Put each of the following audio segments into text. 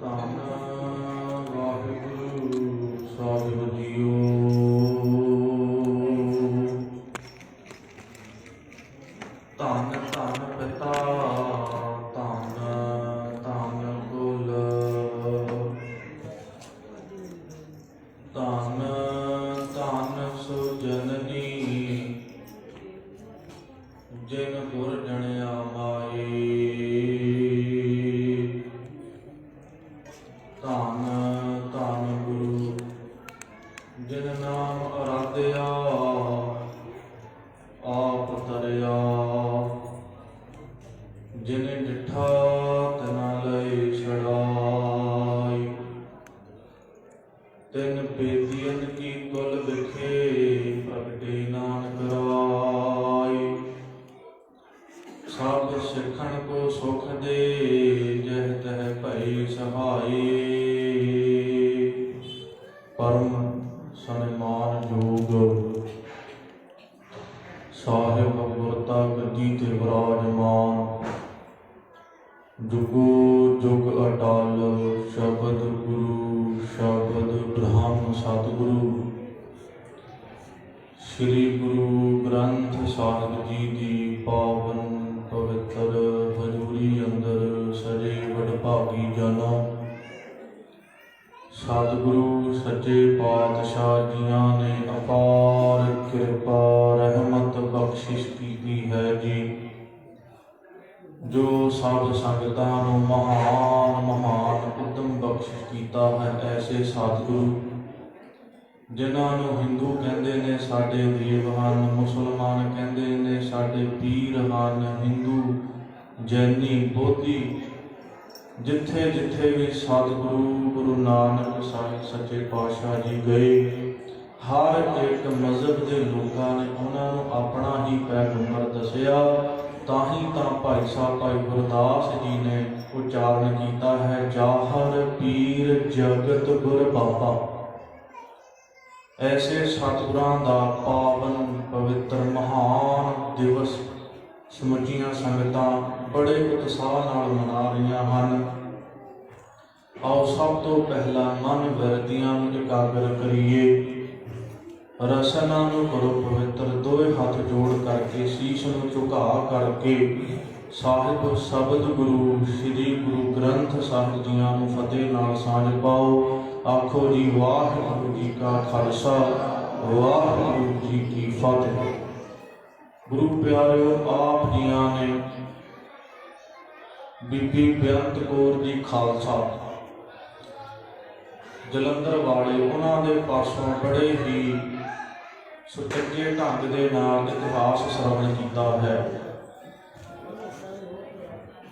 ਧੰਨ ਵਾਹਿਗੁਰੂ ਸਭ ਸਿੱਖਣ ਕੋ ਸੁਖ ਦੇ ਜਹ ਤਹ ਭਈ ਸਹਾਈ। ਪਰਮ ਸਨਮਾਨ ਜੋਗ। ਸਾਹਿਬ ਗੁਰਤਾ ਗੱਦੀ ਤੇ ਵਿਰਾਜਮਾਨ। ਜੁਗੋ ਜੁਗ ਅਟਲ, ਸ਼ਬਦ ਗੁਰੂ, ਸ਼ਬਦ ਬ੍ਰਹਮ ਸਤਿਗੁਰੂ। ਸ੍ਰੀ ਗੁਰੂ ਗ੍ਰੰਥ ਸਾਹਿਬ ਜੀ ਦੀ ਪਾਵਨ ਸਤਿਗੁਰੂ ਸੱਚੇ ਪਾਤਸ਼ਾਹ ਜੀਆਂ ਨੇ ਅਪਾਰ ਕਿਰਪਾ, ਰਹਿਮਤ ਬਖਸ਼ਿਸ਼ ਕੀਤੀ ਹੈ ਜੀ। ਜੋ ਸਭ ਸੰਗਤਾਂ ਨੂੰ ਮਹਾਨ ਮਹਾਨ ਉਦਮ ਬਖਸ਼ਿਸ਼ ਕੀਤਾ ਹੈ, ਐਸੇ ਸਤਿਗੁਰੂ, ਜਿਨ੍ਹਾਂ ਨੂੰ ਹਿੰਦੂ ਕਹਿੰਦੇ ਨੇ, ਸਾਡੇ ਦੇਵ ਹਨ, ਮੁਸਲਮਾਨ ਕਹਿੰਦੇ ਨੇ, ਸਾਡੇ ਪੀਰ ਹਨ, ਹਿੰਦੂ ਜੈਨੀ ਬੋਧੀ ਜਿੱਥੇ ਜਿੱਥੇ ਵੀ ਸਤਿਗੁਰੂ, ਗੁਰੂ ਨਾਨਕ ਸਾਹਿਬ ਸੱਚੇ ਪਾਤਸ਼ਾਹ ਜੀ ਗਏ, ਹਰ ਇੱਕ ਮਜ਼ਹਬ ਦੇ ਲੋਕਾਂ ਨੇ ਉਹਨਾਂ ਨੂੰ ਆਪਣਾ ਹੀ ਪੈਗੰਬਰ ਦੱਸਿਆ। ਤਾਂ ਹੀ ਤਾਂ ਭਾਈ ਸਾਹਿਬ, ਭਾਈ ਗੁਰਦਾਸ ਜੀ ਨੇ ਉਚਾਰਨ ਕੀਤਾ ਹੈ, ਜਾਹਰ ਪੀਰ ਜਗਤ ਗੁਰ ਬਾਬਾ ਐਸੇ ਸਤਿਗੁਰਾਂ ਦਾ ਪਾਵਨ ਪਵਿੱਤਰ ਮਹਾਨ ਦਿਵਸ ਸਮੁੱਚੀਆਂ ਸੰਗਤਾਂ ਬੜੇ ਉਤਸ਼ਾਹ ਨਾਲ ਮਨਾ ਰਹੀਆਂ ਹਨ। ਆਓ ਸਭ ਤੋਂ ਪਹਿਲਾਂ ਮਨ ਵਰਤੀਆਂ ਨੂੰ ਇਕਾਗਰ ਕਰੀਏ। ਰਸਨਾ ਨੂੰ ਕਰੋ ਪਵਿੱਤਰ, ਦੋਵੇਂ ਹੱਥ ਜੋੜ ਕਰਕੇ, ਸੀਸ ਨੂੰ ਝੁਕਾ ਕਰਕੇ। ਸਾਹਿਬ, ਸ਼ਬਦ ਗੁਰੂ, ਸ੍ਰੀ ਗੁਰੂ ਗ੍ਰੰਥ ਸਾਹਿਬ ਜੀਆਂ ਨੂੰ ਫਤਿਹ ਨਾਲ ਸਾਂਝ ਪਾਓ। ਆਖੋ ਜੀ, ਵਾਹਿਗੁਰੂ ਜੀ ਕਾ ਖਾਲਸਾ, ਵਾਹਿਗੁਰੂ ਜੀ ਕੀ ਫਤਿਹ। ਗੁਰੂ ਪਿਆਰਿਓ, ਆਪ ਜੀਆਂ ਨੇ ਬੀਬੀ ਬੇਅੰਤ ਕੌਰ ਜੀ ਖਾਲਸਾ। ਜਲੰਧਰ ਵਾਲੇ ਉਹਨਾਂ ਦੇ ਪਾਸੋਂ ਬੜੇ ਹੀ ਸੁਚੱਜੇ ਢੰਗ ਦੇ ਨਾਲ ਇਤਿਹਾਸ ਸਰਵਣ ਕੀਤਾ ਹੈ।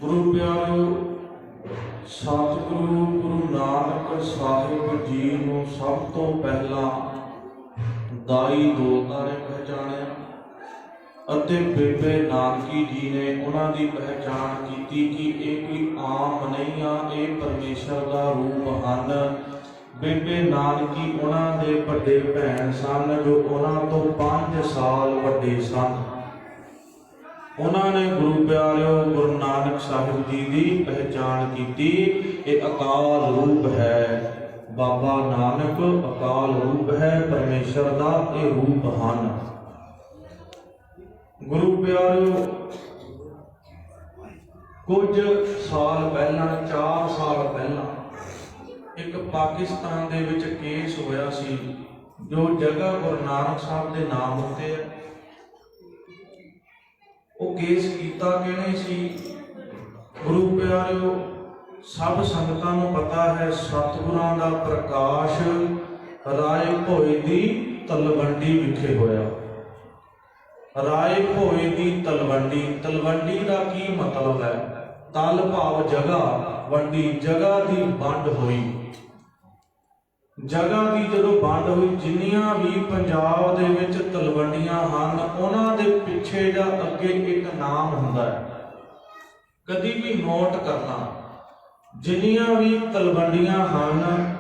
ਗੁਰੂ ਪਿਆਰਿਓ ਸਤਿਗੁਰੂ ਗੁਰੂ ਨਾਨਕ ਸਾਹਿਬ ਜੀ ਨੂੰ ਸਭ ਤੋਂ ਪਹਿਲਾਂ ਦਾਈ ਦੋ ਤਾਰੇ ਪਹਿਚਾਣਿਆ। ਅਤੇ ਬੇਬੇ ਨਾਨਕੀ ਜੀ ਨੇ ਉਹਨਾਂ ਦੀ ਪਹਿਚਾਣ ਕੀਤੀ ਕਿ ਇਹ ਕੋਈ ਆਮ ਨਹੀਂ ਆ, ਇਹ ਪਰਮੇਸ਼ਰ ਦਾ ਰੂਪ ਹਨ। ਬੇਬੇ ਨਾਨਕੀ ਉਹਨਾਂ ਦੇ ਵੱਡੇ ਭੈਣ ਸਨ, ਜੋ ਉਹਨਾਂ ਤੋਂ 5 ਸਾਲ ਵੱਡੇ ਸਨ। ਉਹਨਾਂ ਨੇ ਗੁਰੂ ਪਿਆਰਿਓ, ਗੁਰੂ ਨਾਨਕ ਸਾਹਿਬ ਜੀ ਦੀ ਪਹਿਚਾਣ ਕੀਤੀ। ਇਹ ਅਕਾਲ ਰੂਪ ਹੈ। ਬਾਬਾ ਨਾਨਕ ਅਕਾਲ ਰੂਪ ਹੈ, ਪਰਮੇਸ਼ਰ ਦਾ ਇਹ ਰੂਪ ਹਨ। ਗੁਰੂ ਪਿਆਰਿਓ, ਕੁਝ ਸਾਲ ਪਹਿਲਾਂ 4 ਸਾਲ ਪਹਿਲਾਂ ਇੱਕ ਪਾਕਿਸਤਾਨ ਦੇ ਵਿੱਚ ਕੇਸ ਹੋਇਆ ਸੀ, ਜੋ ਜਗ੍ਹਾ ਗੁਰੂ ਨਾਨਕ ਸਾਹਿਬ ਦੇ ਨਾਮ ਉੱਤੇ ਹੈ। ਉਹ ਕੇਸ ਕੀਤਾ ਕਿਹਨੇ ਸੀ? ਗੁਰੂ ਪਿਆਰਿਓ, ਸਭ ਸੰਗਤਾਂ ਨੂੰ ਪਤਾ ਹੈ, ਸਤਿਗੁਰਾਂ ਦਾ ਪ੍ਰਕਾਸ਼ ਰਾਏ ਭੋਏ ਦੀ ਤਲਵੰਡੀ ਵਿਖੇ ਹੋਇਆ। ਰਾਏ ਭੋਏ ਦੀ ਤਲਵੰਡੀ ਤਲਵੰਡੀ ਦਾ ਕੀ ਮਤਲਬ ਹੈ? ਤਲ ਭਾਵ ਜਗ੍ਹਾ, ਵੰਡੀ ਜਗ੍ਹਾ ਦੀ ਵੰਡ ਹੋਈ। ਜਗ੍ਹਾ ਦੀ ਜਦੋਂ ਵੰਡ ਹੋਈ, ਜਿੰਨੀਆਂ ਵੀ ਪੰਜਾਬ ਦੇ ਵਿੱਚ ਤਲਵੰਡੀਆਂ ਹਨ, ਉਹਨਾਂ ਦੇ ਪਿੱਛੇ ਜਾਂ ਅੱਗੇ ਇੱਕ ਨਾਮ ਹੁੰਦਾ ਹੈ। ਕਦੀ ਵੀ ਨੋਟ ਕਰਨਾ, ਜਿੰਨੀਆਂ ਵੀ ਤਲਵੰਡੀਆਂ ਹਨ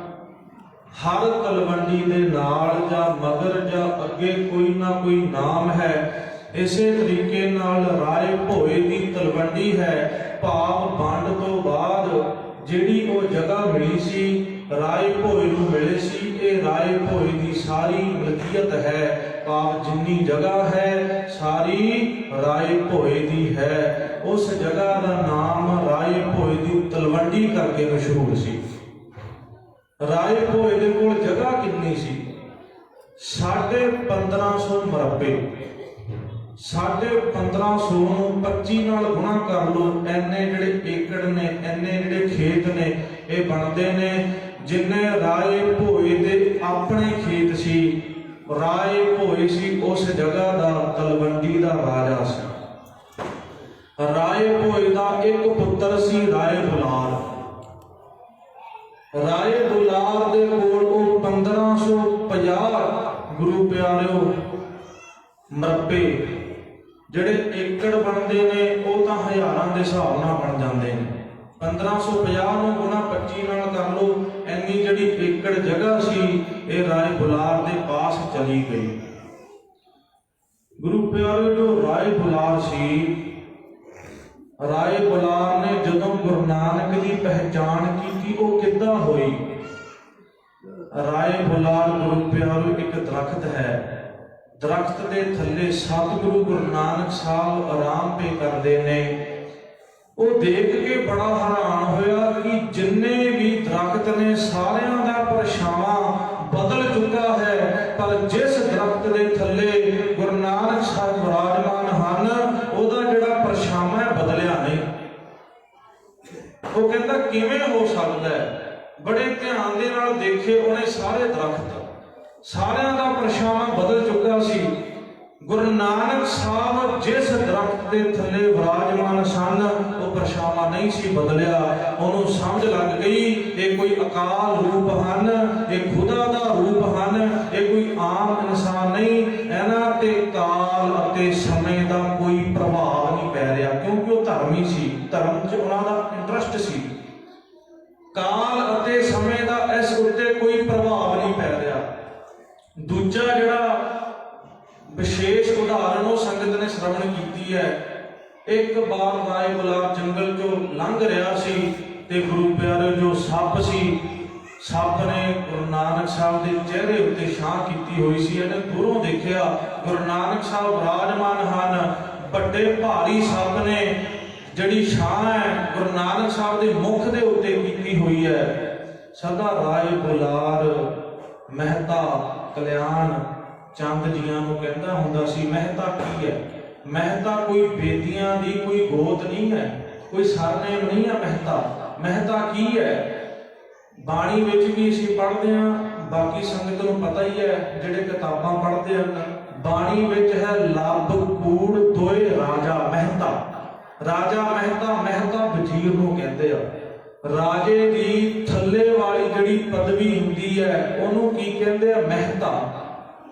ਹਰ ਤਲਵੰਡੀ ਦੇ ਨਾਲ ਜਾਂ ਮਗਰ ਜਾਂ ਅੱਗੇ ਕੋਈ ਨਾ ਕੋਈ ਨਾਮ ਹੈ। ਇਸੇ ਤਰੀਕੇ ਨਾਲ ਰਾਏ ਭੋਏ ਦੀ ਤਲਵੰਡੀ ਹੈ। ਭਾਵ ਵੰਡ ਤੋਂ ਬਾਅਦ ਜਿਹੜੀ ਉਹ ਜਗ੍ਹਾ ਮਿਲੀ ਸੀ, ਰਾਏ ਭੋਏ ਨੂੰ ਮਿਲੇ ਸੀ, ਇਹ ਰਾਏ ਭੋਏ ਦੀ ਸਾਰੀ ਮਲਕੀਅਤ ਹੈ। ਭਾਵ ਜਿੰਨੀ ਜਗ੍ਹਾ ਹੈ, ਸਾਰੀ ਰਾਏ ਭੋਏ ਦੀ ਹੈ। ਉਸ ਜਗ੍ਹਾ ਦਾ ਨਾਮ ਰਾਏ ਭੋਏ ਦੀ ਤਲਵੰਡੀ ਕਰਕੇ ਮਸ਼ਹੂਰ ਸੀ। ਰਾਏ ਭੋਏ ਦੇ ਕੋਲ ਜਗ੍ਹਾ ਕਿੰਨੀ ਸੀ? ਸਾਢੇ 1500 ਮਰਬੇ ਸਾਢੇ 1500 ਨੂੰ 25 ਨਾਲ ਗੁਣਾ ਕਰ ਲਓ ਐਨੇ ਜਿਹੜੇ ਏਕੜ ਨੇ ਐਨੇ ਜਿਹੜੇ ਖੇਤ ਨੇ, ਇਹ ਬਣਦੇ ਨੇ। ਜਿੰਨੇ ਰਾਏ ਭੋਏ ਦੇ ਆਪਣੇ ਖੇਤ ਸੀ, ਰਾਏ ਭੋਏ ਸੀ, ਉਸ ਜਗ੍ਹਾ ਦਾ ਤਲਵੰਡੀ ਦਾ ਰਾਜਾ ਸੀ। ਰਾਏ ਭੋਏ ਦਾ ਇੱਕ ਪੁੱਤਰ ਸੀ ਰਾਏ ਬੁਲਾਰ ਰਾਏ ਬੁਲਾਰ ਦੇ ਕੋਲ ਉਹ 1550 ਗੁਰੂ ਪਿਆਰਿਓ ਮਰਬੇ ਜਿਹੜੇ ਏਕੜ ਬਣਦੇ ਨੇ, ਉਹ ਤਾਂ ਹਜ਼ਾਰਾਂ ਦੇ ਹਿਸਾਬ ਨਾਲ ਬਣ ਜਾਂਦੇ ਨੇ। 1550 ਨੂੰ ਗੁਣਾ 25 ਨਾਲ ਕਰ ਲਓ, ਇੰਨੀ ਜਿਹੜੀ ਏਕੜ ਜਗ੍ਹਾ ਸੀ, ਇਹ ਰਾਏ ਬੁਲਾਰ ਦੇ ਪਾਸ ਚਲੀ ਗਈ। ਗੁਰੂ ਪਿਆਰੇ ਜੋ ਰਾਏ ਬੁਲਾਰ ਸੀ ਰਾਏ ਬੁਲਾਰ ਨੇ ਜਦੋਂ ਗੁਰੂ ਨਾਨਕ ਦੀ ਪਹਿਚਾਣ ਕੀਤੀ, ਉਹ ਕਿੱਦਾਂ ਹੋਈ? ਰਾਏ ਬੁਲਾਰ ਗੁਰੂ ਪਿਆਰਿਓ ਇੱਕ ਦਰਖਤ ਹੈ। ਦਰਖਤ ਦੇ ਥੱਲੇ ਸਤਿਗੁਰੂ ਗੁਰੂ ਨਾਨਕ ਸਾਹਿਬ ਆਰਾਮ ਪੇ ਕਰਦੇ ਨੇ। ਉਹ ਦੇਖ ਕੇ ਬੜਾ ਹੈਰਾਨ ਹੋਇਆ ਕਿ ਜਿੰਨੇ ਵੀ ਦਰਖਤ ਨੇ, ਸਾਰਿਆਂ ਦਾ ਪਰਛਾਵਾਂ ਬਦਲ ਚੁੱਕਾ ਹੈ ਪਰ ਜਿਸ ਦਰਖਤ ਦੇ ਥੱਲੇ ਗੁਰੂ ਨਾਨਕ ਸਾਹਿਬ ਵਿਰਾਜਮਾਨ ਹਨ ਉਹਦਾ ਜਿਹੜਾ ਪਰਛਾਵਾਂ ਹੈ ਬਦਲਿਆ ਨਹੀਂ ਉਹ ਕਹਿੰਦਾ ਕਿਵੇਂ ਹੋ ਸਕਦਾ ਹੈ ਬੜੇ ਧਿਆਨ ਦੇ ਨਾਲ ਦੇਖੇ ਉਹਨੇ ਸਾਰੇ ਦਰਖਤ ਸਾਰਿਆਂ ਦਾ ਪਰਛਾਵਾਂ ਬਦਲ ਚੁੱਕਾ ਸੀ ਗੁਰੂ ਨਾਨਕ ਸਾਹਿਬ ਜਿਸ ਦਰਖਤ ਦੇ ਥੱਲੇ ਵਿਰਾਜਮਾਨ ਸਨ, ਉਹ ਪਰਛਾਵਾਂ ਨਹੀਂ ਸੀ ਬਦਲਿਆ। ਉਹਨੂੰ ਸਮਝ ਲੱਗ ਗਈ, ਇਹ ਕੋਈ ਅਕਾਲ ਰੂਪ ਹਨ, ਇਹ ਖੁਦਾ ਦਾ ਰੂਪ ਹਨ, ਇਹ ਕੋਈ ਆਮ ਇਨਸਾਨ ਨਹੀਂ। ਇਹਨਾਂ ਤੇ ਕਾਲ ਅਤੇ ਸਮੇਂ ਦਾ ਕੋਈ ਪ੍ਰਭਾਵ ਨਹੀਂ ਪੈ ਰਿਹਾ, ਕਿਉਂਕਿ ਉਹ ਧਰਮੀ ਸੀ। ਧਰਮ 'ਚ ਉਹਨਾਂ ਦਾ ਇੰਟਰਸਟ ਸੀ। ਕਾਲ ਅਤੇ ਸਮੇਂ ਦਾ ਇਸ ਉੱਤੇ ਕੋਈ ਪ੍ਰਭਾਵ ਨਹੀਂ ਪੈ ਰਿਹਾ ਦੂਜਾ ਜਿਹੜਾ ਵਿਸ਼ੇਸ਼ ਉਹ ਸੰਗਤ ਨੇ ਸ਼ਰਵਣ ਕੀਤੀ ਹੈ। ਇੱਕ ਵਾਰ ਰਾਏ ਬੁਲਾਰ ਜੰਗਲ ਚੋਂ ਲੰਘ ਰਿਹਾ ਸੀ ਤੇ ਗੁਰੂ ਪਿਆਰੇ ਜੋ ਸੱਪ ਸੀ, ਸੱਪ ਨੇ ਗੁਰੂ ਨਾਨਕ ਸਾਹਿਬ ਦੇ ਚਿਹਰੇ ਉੱਤੇ ਛਾਂ ਕੀਤੀ ਹੋਈ ਸੀ। ਇਹਨੇ ਦੂਰੋਂ ਦੇਖਿਆ ਗੁਰੂ ਨਾਨਕ ਸਾਹਿਬ ਵਿਰਾਜਮਾਨ ਹਨ। ਵੱਡੇ ਭਾਰੀ ਸੱਪ ਨੇ ਜਿਹੜੀ ਛਾਂ ਹੈ, ਗੁਰੂ ਨਾਨਕ ਸਾਹਿਬ ਦੇ ਮੁਖ ਦੇ ਉੱਤੇ ਕੀਤੀ ਹੋਈ ਹੈ। ਸਦਾ ਰਾਏ ਬੁਲਾਰ ਮਹਿਤਾ ਕਲਿਆਣ। ਚੰਦ ਜੀਆਂ ਨੂੰ ਕਹਿੰਦਾ ਹੁੰਦਾ ਸੀ ਮਹਿਤਾ ਕੀ ਹੈ? ਮਹਿਤਾ ਕੋਈ ਬੇਦੀਆਂ ਦੀ ਕੋਈ ਗੋਤ ਨਹੀਂ ਹੈ, ਕੋਈ ਸਰਨੇਮ ਨਹੀਂ ਹੈ ਮਹਿਤਾ। ਮਹਿਤਾ ਕੀ ਹੈ? ਬਾਣੀ ਵਿੱਚ ਵੀ ਅਸੀਂ ਪੜ੍ਹਦੇ ਹਾਂ, ਬਾਕੀ ਸੰਗਤ ਨੂੰ ਪਤਾ ਹੀ ਹੈ ਜਿਹੜੇ ਕਿਤਾਬਾਂ ਪੜ੍ਹਦੇ ਹਨ। ਬਾਣੀ ਵਿੱਚ ਹੈ, ਲੱਭ ਕੂੜ ਦੋਏ ਰਾਜਾ ਮਹਿਤਾ। ਰਾਜਾ ਮਹਿਤਾ ਮਹਿਤਾ ਵਜ਼ੀਰ ਨੂੰ ਕਹਿੰਦੇ ਆ। ਰਾਜੇ ਦੀ ਥੱਲੇ ਵਾਲੀ ਜਿਹੜੀ ਪਦਵੀ ਹੁੰਦੀ ਹੈ, ਉਹਨੂੰ ਕੀ ਕਹਿੰਦੇ ਆ? ਮਹਿਤਾ।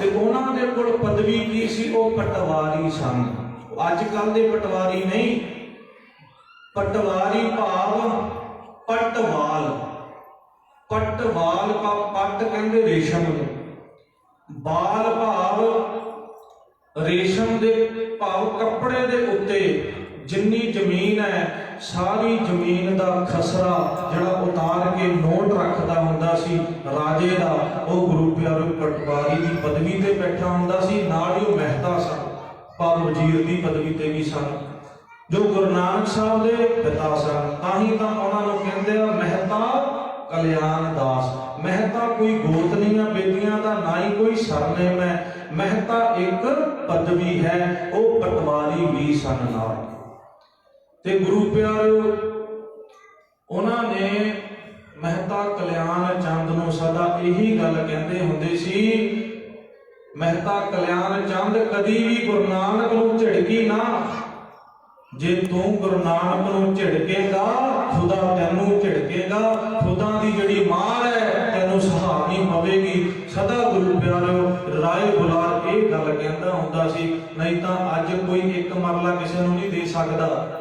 ਤੇ ਉਹਨਾਂ ਦੇ ਕੋਲ ਪਦਵੀ ਕੀ ਸੀ? ਉਹ ਪਟਵਾਰੀ ਸਨ। ਅੱਜ ਕੱਲ ਦੇ ਪਟਵਾਰੀ ਨਹੀਂ। ਪਟਵਾਰੀ ਭਾਵ ਪਟਵਾਲ। ਪਟਵਾਲ ਕਾ ਪੱਟ ਕਹਿੰਦੇ ਰੇਸ਼ਮ ਨੂੰ। ਬਾਲ ਭਾਵ ਰੇਸ਼ਮ ਦੇ ਭਾਵ ਕੱਪੜੇ ਦੇ ਉੱਤੇ। ਜਿੰਨੀ ਜ਼ਮੀਨ ਹੈ, ਸਾਰੀ ਜ਼ਮੀਨ ਦਾ ਖਸਰਾ ਜਿਹੜਾ ਉਤਾਰ ਕੇ ਨੋਟ ਰੱਖਦਾ ਹੁੰਦਾ ਸੀ, ਰਾਜੇ ਦਾ, ਉਹ ਗੁਰੂ ਪਿਆਰੇ ਪਟਵਾਰੀ ਦੀ ਪਦਵੀ ਤੇ ਬੈਠਾ ਹੁੰਦਾ ਸੀ, ਨਾਲ ਹੀ ਉਹ ਮਹਿਤਾ ਸਨ, ਪਰ ਵਜ਼ੀਰ ਦੀ ਪਦਵੀ ਤੇ ਵੀ ਸਨ। ਜੋ ਗੁਰੂ ਨਾਨਕ ਸਾਹਿਬ ਦੇ ਪਿਤਾ ਸਨ, ਤਾਂ ਹੀ ਤਾਂ ਉਹਨਾਂ ਨੂੰ ਕਹਿੰਦੇ ਆ, ਮਹਿਤਾ ਕਲਿਆਣ ਦਾਸ। ਮਹਿਤਾ ਕੋਈ ਗੋਤ ਨਹੀਂ ਆ ਬੇਟੀਆਂ ਦਾ ਨਾ ਹੀ ਕੋਈ ਸਰਨੇਮ ਹੈ। ਮਹਿਤਾ ਇੱਕ ਪਦਵੀ ਹੈ, ਉਹ ਪਟਵਾਰੀ ਵੀ ਸਨ ਨਾਲ। ਤੇ ਗੁਰੂ ਪਿਆਰਿਓ, ਉਹਨਾਂ ਨੇ ਮਹਿਤਾ ਕਲਿਆਣ ਚੰਦ ਨੂੰ ਸਦਾ ਇਹੀ ਗੱਲ ਕਹਿੰਦੇ ਹੁੰਦੇ ਸੀ, ਮਹਿਤਾ ਕਲਿਆਣ ਚੰਦ ਕਦੀ ਵੀ ਗੁਰੂ ਨਾਨਕ ਨੂੰ ਝਿੜਕੀ ਨਾ ਜੇ ਤੂੰ ਗੁਰੂ ਨਾਨਕ ਨੂੰ ਝਿੜਕੇਗਾ, ਖੁਦਾ ਤੈਨੂੰ ਝਿੜਕੇਗਾ, ਖੁਦਾ ਦੀ ਜਿਹੜੀ ਮਾਰ ਹੈ ਤੈਨੂੰ ਸਹਾਰਨੀ ਪਵੇਗੀ। ਸਦਾ ਗੁਰੂ ਪਿਆਰਿਓ, ਰਾਏ ਬੁਲਾਰ ਇਹ ਗੱਲ ਕਹਿੰਦਾ ਹੁੰਦਾ ਸੀ, ਨਹੀਂ ਤਾਂ ਅੱਜ ਕੋਈ ਇੱਕ ਮਰਲਾ ਕਿਸੇ ਨੂੰ ਨਹੀਂ ਦੇ ਸਕਦਾ।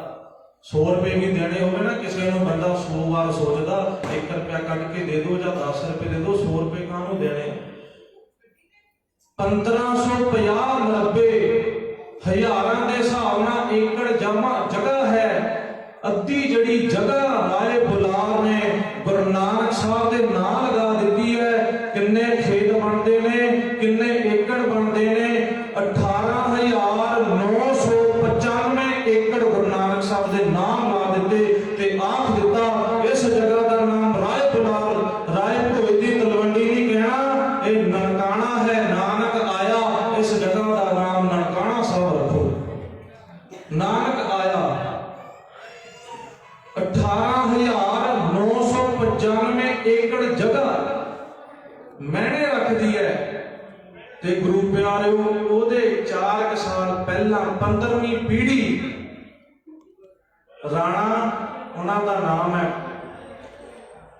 100 ਰੁਪਏ ਵੀ ਦੇਣੇ ਹੋਵੇ ਨਾ ਕਿਸੇ ਨੂੰ, ਬੰਦਾ 100 ਵਾਰ ਸੋਚਦਾ 1 ਰੁਪਿਆ ਕੱਢ ਕੇ ਦੇ ਦਿਓ ਜਾਂ 10 ਰੁਪਏ ਦੇ ਦਿਓ 100 ਰੁਪਏ ਕਾਹਨੂੰ ਦੇਣੇ? 1550 90 ਹਜ਼ਾਰਾਂ ਦੇ ਹਿਸਾਬ ਨਾਲ ਏਕੜ ਜਮਾ ਜਗ੍ਹਾ ਹੈ। ਅੱਧੀ ਜਿਹੜੀ ਜਗ੍ਹਾ ਰਾਏ ਬੁਲਾਰ ਨੇ, ਗੁਰੂ ਨਾਨਕ ਸਾਹਿਬ ਦੇ ਨਾਂ ਲਗਾ ਦਿੱਤੀ ਹੈ। ਕਿੰਨੇ ਖੇਤ ਬਣਦੇ ਨੇ, ਕਿੰਨੇ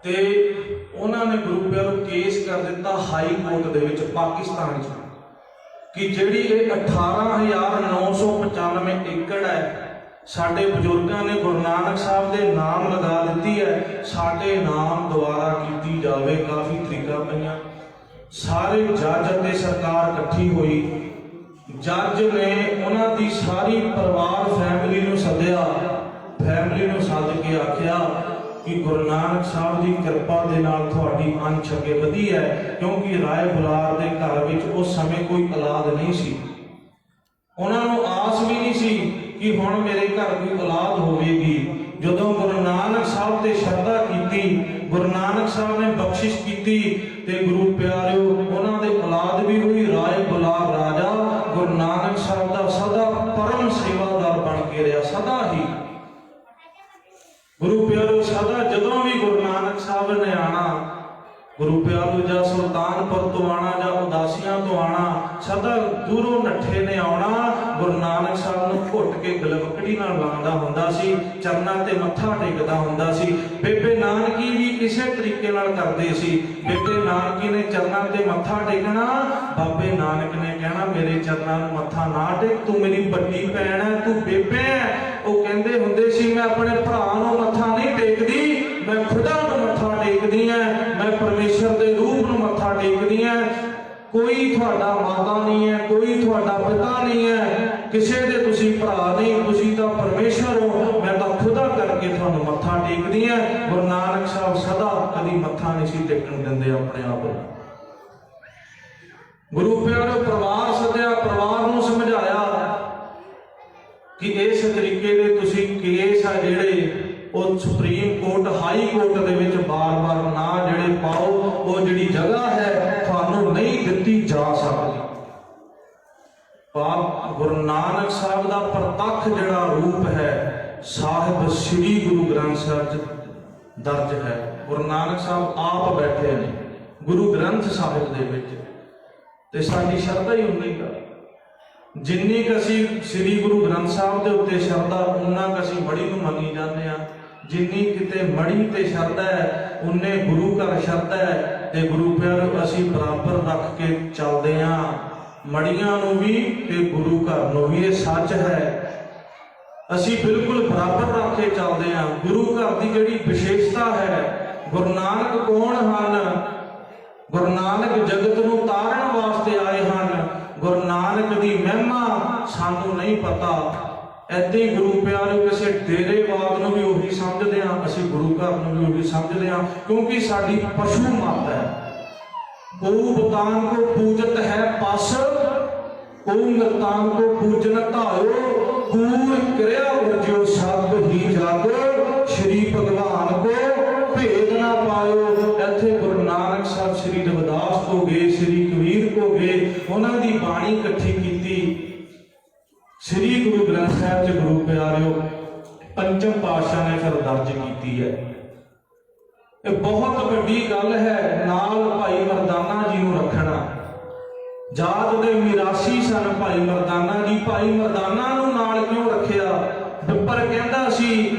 ਤੇ ਉਹਨਾਂ ਨੇ ਗੁਰੂ ਪਿਆਰਿਓ ਕੇਸ ਕਰ ਦਿੱਤਾ ਹਾਈ ਕੋਰਟ ਦੇ ਵਿੱਚ ਪਾਕਿਸਤਾਨ 'ਚ, ਕਿ ਜਿਹੜੀ ਇਹ 18995 ਏਕੜ ਹੈ, ਸਾਡੇ ਬਜ਼ੁਰਗਾਂ ਨੇ ਗੁਰੂ ਨਾਨਕ ਸਾਹਿਬ ਦੇ ਨਾਮ ਲਗਾ ਦਿੱਤੀ ਹੈ, ਸਾਡੇ ਨਾਮ ਦੁਆਰਾ ਕੀਤੀ ਜਾਵੇ, ਕਾਫੀ ਤਰੀਕਾ ਪਈਆਂ। ਸਾਰੇ ਜੱਜ ਅਤੇ ਸਰਕਾਰ ਇਕੱਠੀ ਹੋਈ। ਜੱਜ ਨੇ ਉਹਨਾਂ ਦੀ ਸਾਰੀ ਪਰਿਵਾਰ ਫੈਮਿਲੀ ਨੂੰ ਸੱਦਿਆ ਫੈਮਿਲੀ ਨੂੰ ਸੱਦ ਕੇ ਆਖਿਆ ਕਿ ਗੁਰੂ ਨਾਨਕ ਸਾਹਿਬ ਦੀ ਕਿਰਪਾ ਦੇ ਨਾਲ ਤੁਹਾਡੀ ਅੰਸ਼ ਅੱਗੇ ਵਧੀ ਹੈ, ਕਿਉਂਕਿ ਰਾਏ ਬੁਲਾਰ ਦੇ ਘਰ ਵਿੱਚ ਉਸ ਸਮੇਂ ਕੋਈ ਔਲਾਦ ਨਹੀਂ ਸੀ। ਉਹਨਾਂ ਨੂੰ ਆਸ ਵੀ ਨਹੀਂ ਸੀ ਕਿ ਹੁਣ ਮੇਰੇ ਘਰ ਕੋਈ ਔਲਾਦ ਹੋਵੇਗੀ। ਜਦੋਂ ਗੁਰੂ ਨਾਨਕ ਸਾਹਿਬ ਤੇ ਸ਼ਰਧਾ ਕੀਤੀ, ਗੁਰੂ ਨਾਨਕ ਸਾਹਿਬ ਨੇ ਬਖਸ਼ਿਸ਼ ਕੀਤੀ ਤੇ ਗੁਰੂ ਪਿਆਰਿਓ, ਉਹਨਾਂ ਦੇ ਔਲਾਦ ਵੀ ਹੋਈ, ਰਾਏ ਬੁਲਾਰ ਰਾਜਾ, ਗੁਰੂ ਨਾਨਕ ਸਾਹਿਬ ਦਾ ਸਦਾ ਪਰਮ ਸੇਵਾਦਾਰ ਬਣ ਕੇ ਰਿਹਾ, ਸਦਾ ਹੀ। ਗੁਰੂ ਪਿਆਰਿਓ ਸਦਾ ਜਦੋਂ ਵੀ ਗੁਰੂ ਨਾਨਕ ਸਾਹਿਬ ਨੇ ਆਣਾ ਗੁਰੂ ਪਿਆਰਿਓ ਜਾਂ ਸੁਲਤਾਨਪੁਰ ਤੋਂ ਆਣਾ ਜਾਂ ਉਦਾਸੀਆਂ ਤੋਂ ਆਣਾ ਸਦਾ ਦੂਰੋਂ ਨੱਠੇ ਨੇ ਆਉਣਾ, ਗੁਰੂ ਨਾਨਕ ਸਾਹਿਬ ਨੂੰ ਘੁੱਟ ਕੇ ਗਲਵਕੜੀ ਨਾਲ ਲਾਉਂਦਾ ਹੁੰਦਾ ਸੀ, ਚਰਨਾਂ ਤੇ ਮੱਥਾ ਟੇਕਦਾ ਹੁੰਦਾ ਸੀ। ਬੇਬੇ ਨਾਨਕੀ ਵੀ ਇਸੇ ਤਰੀਕੇ ਨਾਲ ਕਰਦੇ ਸੀ। ਬੇਬੇ ਨਾਨਕੀ ਨੇ ਚਰਨਾਂ ਤੇ ਮੱਥਾ ਟੇਕਣਾ, ਬਾਬੇ ਨਾਨਕ ਨੇ ਕਹਿਣਾ, ਮੇਰੇ ਚਰਨਾਂ ਨੂੰ ਮੱਥਾ ਨਾ ਟੇਕ, ਤੂੰ ਮੇਰੀ ਵੱਡੀ ਭੈਣ ਹੈ, ਤੂੰ ਬੇਬੇ ਹੈ ਉਹ ਕਹਿੰਦੇ ਹੁੰਦੇ ਸੀ, ਮੈਂ ਆਪਣੇ ਭਰਾ ਨੂੰ ਮੱਥਾ ਨਹੀਂ ਟੇਕਦੀ, ਮੈਂ ਖੁਦਾ ਨੂੰ ਮੱਥਾ ਟੇਕਦੀ ਐ, ਮੈਂ ਪਰਮੇਸ਼ਰ ਦੇ ਰੂਪ ਨੂੰ ਮੱਥਾ ਟੇਕਦੀ ਐ। ਕੋਈ ਤੁਹਾਡਾ ਮਾਤਾ ਨਹੀਂ ਹੈ ਕੋਈ ਤੁਹਾਡਾ ਪਿਤਾ ਨਹੀਂ ਹੈ ਕਿਸੇ ਦੇ ਤੁਸੀਂ ਭਰਾ ਨਹੀਂ, ਤੁਸੀਂ ਤਾਂ ਪਰਮੇਸ਼ਰ ਹੋ, ਮੈਂ ਤਾਂ ਖੁਦਾ ਕਰਕੇ ਤੁਹਾਨੂੰ ਮੱਥਾ ਟੇਕਦੀ ਐ। ਗੁਰੂ ਨਾਨਕ ਸਾਹਿਬ ਸਦਾ ਕਦੀ ਮੱਥਾ ਨਹੀਂ ਸੀ ਟੇਕਣ ਦਿੰਦੇ ਆਪਣੇ ਆਪ ਨੂੰ। ਗੁਰੂ ਪਿਆਰੇ, ਪਰਿਵਾਰ ਸੱਦਿਆ ਪਰਿਵਾਰ ਨੂੰ ਸਮਝਾਇਆ ਕਿ ਇਸ ਤਰੀਕੇ ਦੇ ਤੁਸੀਂ ਕੇਸ ਆ ਜਿਹੜੇ ਉਹ ਸੁਪਰੀਮ ਕੋਰਟ, ਹਾਈ ਕੋਰਟ ਦੇ ਵਿੱਚ ਬਾਰ-ਬਾਰ ਨਾ ਜਿਹੜੇ ਪਾਓ, ਉਹ ਜਿਹੜੀ ਜਗ੍ਹਾ ਹੈ, ਤੁਹਾਨੂੰ ਨਹੀਂ ਦਿੱਤੀ ਜਾ ਸਕਦੀ। ਪਾਪ ਗੁਰੂ ਨਾਨਕ ਸਾਹਿਬ ਦਾ ਪ੍ਰਤੱਖ ਜਿਹੜਾ ਰੂਪ ਹੈ, ਸਾਹਿਬ ਸ੍ਰੀ ਗੁਰੂ ਗ੍ਰੰਥ ਸਾਹਿਬ 'ਚ ਦਰਜ ਹੈ। ਗੁਰੂ ਨਾਨਕ ਸਾਹਿਬ ਆਪ ਬੈਠੇ ਨੇ ਗੁਰੂ ਗ੍ਰੰਥ ਸਾਹਿਬ ਦੇ ਵਿੱਚ। ਤੇ ਸਾਡੀ ਸ਼ਰਧਾ ਹੀ ਹੁੰਦੀ ਕੁ ਜਿੰਨੀ ਕੁ ਅਸੀਂ ਸ੍ਰੀ ਗੁਰੂ ਗ੍ਰੰਥ ਸਾਹਿਬ ਦੇ ਉੱਤੇ ਸ਼ਰਧਾ ਉਨਾ ਕੁ ਅਸੀਂ ਮੜੀ ਨੂੰ ਮੰਨੀ ਜਾਂਦੇ ਆ ਜਿੰਨੀ ਕਿਤੇ ਮੜੀ ਤੇ ਸ਼ਰਧਾ ਹੈ ਉਨੇ ਗੁਰੂ ਘਰ ਸ਼ਰਧਾ ਹੈ ਤੇ ਗੁਰੂ ਪਿਆਰ ਅਸੀਂ ਬਰਾਬਰ ਰੱਖ ਕੇ ਚੱਲਦੇ ਆ ਮੜੀਆਂ ਨੂੰ ਵੀ ਤੇ ਗੁਰੂ ਘਰ ਨੂੰ ਵੀ ਇਹ ਸੱਚ ਹੈ। ਅਸੀਂ ਬਿਲਕੁਲ ਬਰਾਬਰ ਰੱਖ ਕੇ ਚੱਲਦੇ ਆ ਗੁਰੂ ਘਰ ਦੀ ਜਿਹੜੀ ਵਿਸ਼ੇਸ਼ਤਾ ਹੈ, ਗੁਰੂ ਨਾਨਕ ਕੌਣ ਹਨ? ਗੁਰੂ ਨਾਨਕ ਜਗਤ ਨੂੰ ਤਾਰਨ ਵਾਸਤੇ ਆਏ ਹਨ ਗੁਰੂ ਨਾਨਕ ਦੀ ਮਹਿਮਾ ਸਾਨੂੰ ਨਹੀਂ ਪਤਾ। ਐਦਾਂ ਹੀ ਗੁਰੂ ਪਿਆਰੇ ਕਿਸੇ ਡੇਰੇ ਨੂੰ ਵੀ ਉਹੀ ਸਮਝਦੇ ਆ ਅਸੀਂ ਗੁਰੂ ਘਰ ਨੂੰ ਵੀ ਉਹੀ ਸਮਝਦੇ ਆ ਕਿਉਂਕਿ ਸਾਡੀ ਪਸ਼ੂ ਮਤ ਹੈ। ਕੋ ਬਤਾਨ ਕੋ ਪੂਜਤ ਹੈ ਪਸ ਕੋ ਮਰਤਾਨ ਕੋ ਪੂਜਨ ਧਾਇਓ ਪੂਰ ਕਿਰਿਆ ਵਰਜਿਓ ਸਭ ਹੀ ਜਗ, ਸ਼੍ਰੀ ਭਗਵਾਨ ਕੋ ਭੇਦ ਨਾ ਪਾਇਓ। ਇੱਥੇ ਗੁਰੂ ਨਾਨਕ ਸਾਹਿਬ ਸ਼੍ਰੀ ਰਵਿਦਾਸ ਤੋਂ ਗਏ ਸ਼੍ਰੀ ਪੰਚਮ ਪਾਤਸ਼ਾਹ ਨੇ ਫਿਰ ਦਰਜ ਕੀਤੀ ਹੈ। ਇਹ ਬਹੁਤ ਵੱਡੀ ਗੱਲ ਹੈ, ਨਾਲ ਭਾਈ ਮਰਦਾਨਾ ਜੀ ਨੂੰ ਰੱਖਣਾ। ਜਾਤ ਦੇ ਮਿਰਾਸੀ ਸਨ ਭਾਈ ਮਰਦਾਨਾ ਜੀ। ਭਾਈ ਮਰਦਾਨਾ ਨੂੰ ਨਾਲ ਕਿਉਂ ਰੱਖਿਆ? ਬਿੱਪਰ ਕਹਿੰਦਾ ਸੀ,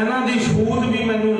ਇਹਨਾਂ ਦੀ ਛੂਤ ਵੀ ਮੈਨੂੰ